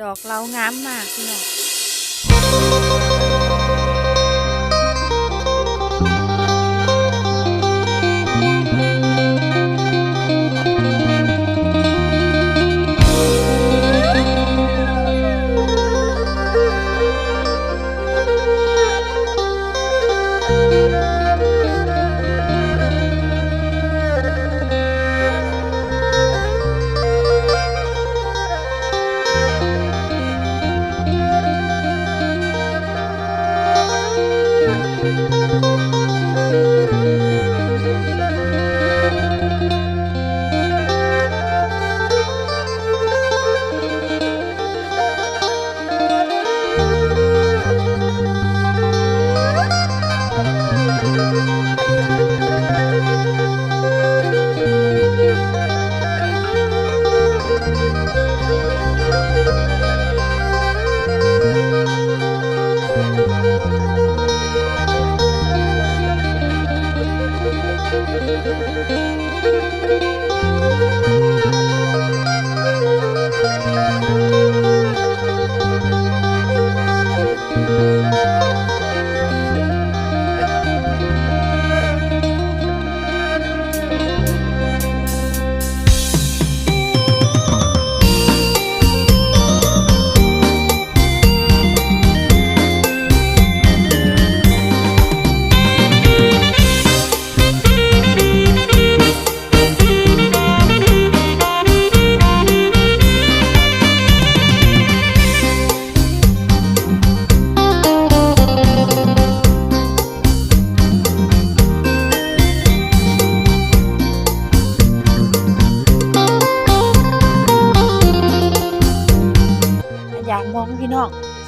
ดอกเล้างามมากพี่น้อง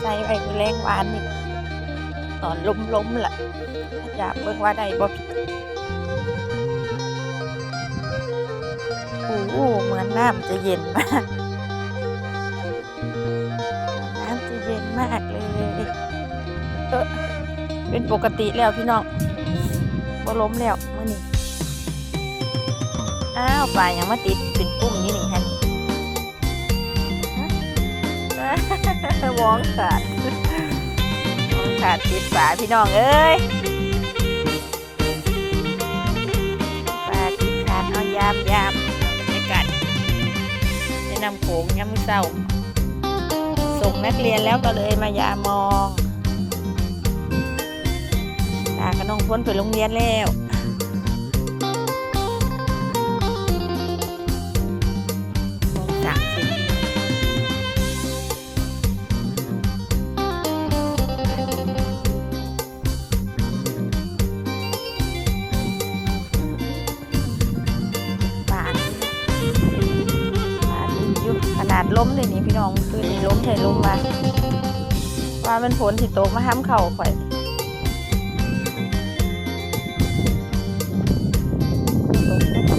ใส่ไว้มือแรงวานนี่ตอนล้มล้มๆล่ะอยากเบิ่งว่าได้บ่พี่โอ้โหเหมือนน้ำจะเย็นมากน้ำจะเย็นมากเลยเออเป็นปกติแล้วพี่น้องบ่ล้มแล้วมื้อนี้อ้าวปลายังมาติดเป็นปุ้มนี่นี่ฮะนี่ มองขาดมองขาดติดฝาพี่น้องเอ้ยฝาติดขาดเอายามยามบรรยากาศในนำโขงยามมื้อเช้าส่งนักเรียนแล้วก็เลยมายามองตากับน้องพ้นไปโรงเรียนแล้ว ล้มเลยนี่พี่น้องคือนี่ล้มใช่ล้มมาว่าเป็นผลที่โตกมาห้ามเข่าข่อยอ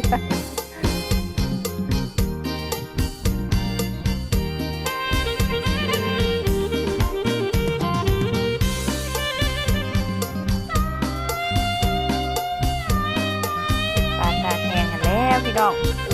รื่อจะคือปาตาแห้งกันแล้วพี่น้อง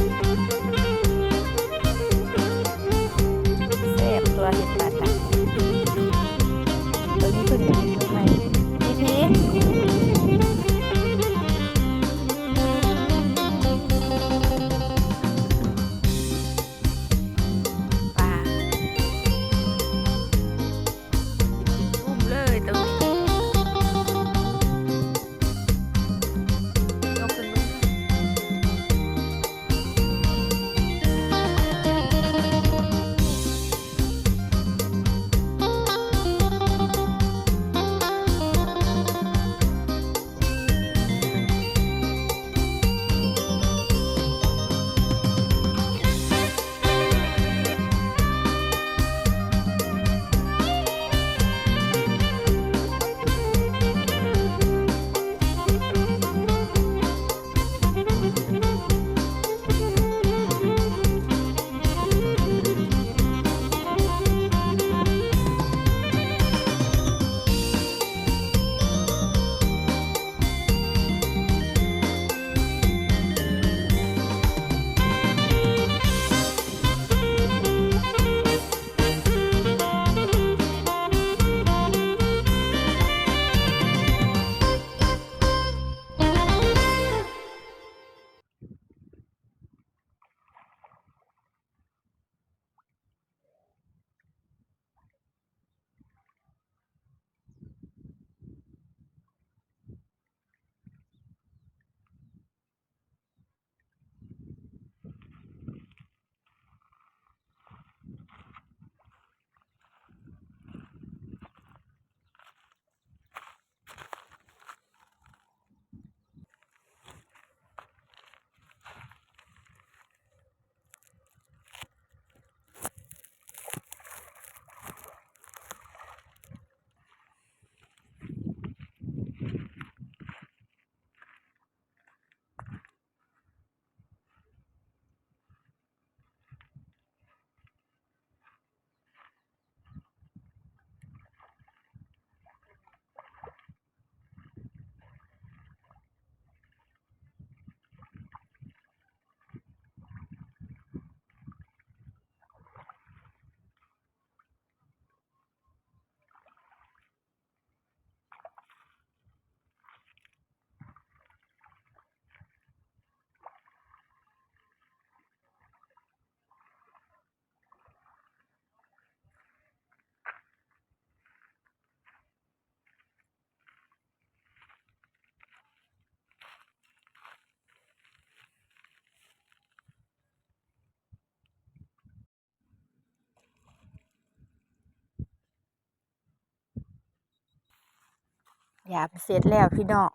ยาเสร็จแล้วพี่น้อง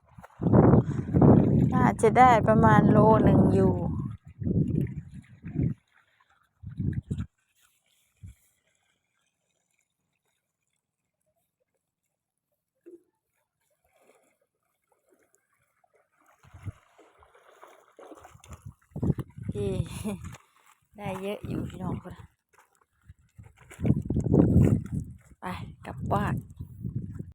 น่าจะได้ประมาณโลหนึ่งอยู่ที่ได้เยอะอยู่พี่น้องคนไปกลับบ้าน